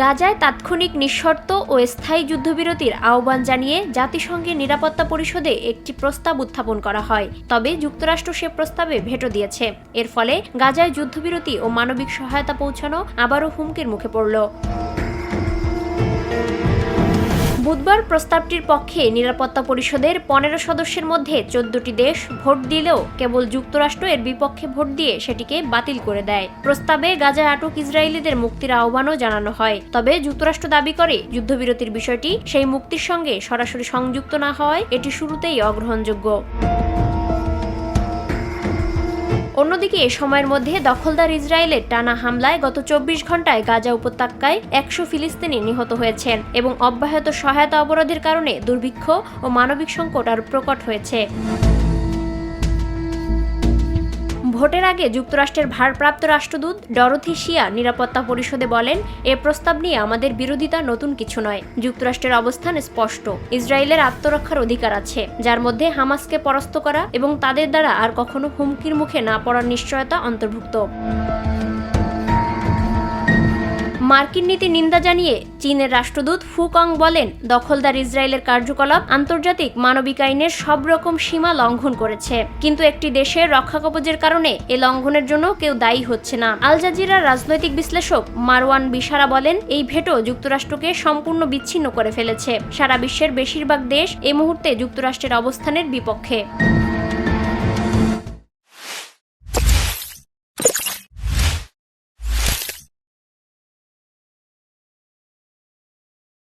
গাজায় তাৎক্ষণিক নিঃশর্ত ও স্থায়ী যুদ্ধবিরতির আহ্বান জানিয়ে জাতিসংঘের নিরাপত্তা পরিষদে একটি প্রস্তাব উত্থাপন করা হয়। তবে যুক্তরাষ্ট্র সে প্রস্তাবে ভেটো দিয়েছে। এর ফলে গাজায় যুদ্ধবিরতি ও মানবিক সহায়তা পৌঁছানো আবারও হুমকির মুখে পড়ল। বুধবার প্রস্তাবটির পক্ষে নিরাপত্তা পরিষদের পনেরো সদস্যের মধ্যে চোদ্দটি দেশ ভোট দিলেও কেবল যুক্তরাষ্ট্র এর বিপক্ষে ভোট দিয়ে সেটিকে বাতিল করে দেয়। প্রস্তাবে গাজায় আটক ইসরায়েলিদের মুক্তির আহ্বানও জানানো হয়। তবে যুক্তরাষ্ট্র দাবি করে, যুদ্ধবিরতির বিষয়টি সেই মুক্তির সঙ্গে সরাসরি সংযুক্ত না হওয়ায় এটি শুরুতেই অগ্রহণযোগ্য। অন্যদিকে এ সময়ের মধ্যে দখলদার ইসরায়েলের টানা হামলায় গত চব্বিশ ঘন্টায় গাজা উপত্যকায় একশো ফিলিস্তিনি নিহত হয়েছেন এবং অব্যাহত সহায়তা অবরোধের কারণে দুর্ভিক্ষ ও মানবিক সংকট আরও প্রকট হয়েছে। ভোটের আগে যুক্তরাষ্ট্রের ভারপ্রাপ্ত রাষ্ট্রদূত ডরথি শিয়া নিরাপত্তা পরিষদে বলেন, এ প্রস্তাব নিয়ে আমাদের বিরোধিতা নতুন কিছু নয়। যুক্তরাষ্ট্রের অবস্থান স্পষ্ট। ইসরায়েলের আত্মরক্ষার অধিকার আছে, যার মধ্যে হামাসকে পরাস্ত করা এবং তাদের দ্বারা আর কখনো হুমকির মুখে না পড়ার নিশ্চয়তা অন্তর্ভুক্ত। মার্কিন নীতি নিন্দা জানিয়ে চীনের রাষ্ট্রদূত ফু কং বলেন, দখলদার ইসরায়েলের কার্যকলাপ আন্তর্জাতিক মানবিক আইনের সব রকম সীমা লঙ্ঘন করেছে। কিন্তু একটি দেশের রক্ষাকবচের কারণে এ লঙ্ঘনের জন্য কেউ দায়ী হচ্ছে না। আল জাজিরার রাজনৈতিক বিশ্লেষক মারওয়ান বিশারা বলেন, এই ভেটো যুক্তরাষ্ট্রকে সম্পূর্ণ বিচ্ছিন্ন করে ফেলেছে। সারা বিশ্বের বেশিরভাগ দেশ এ মুহূর্তে যুক্তরাষ্ট্রের অবস্থানের বিপক্ষে।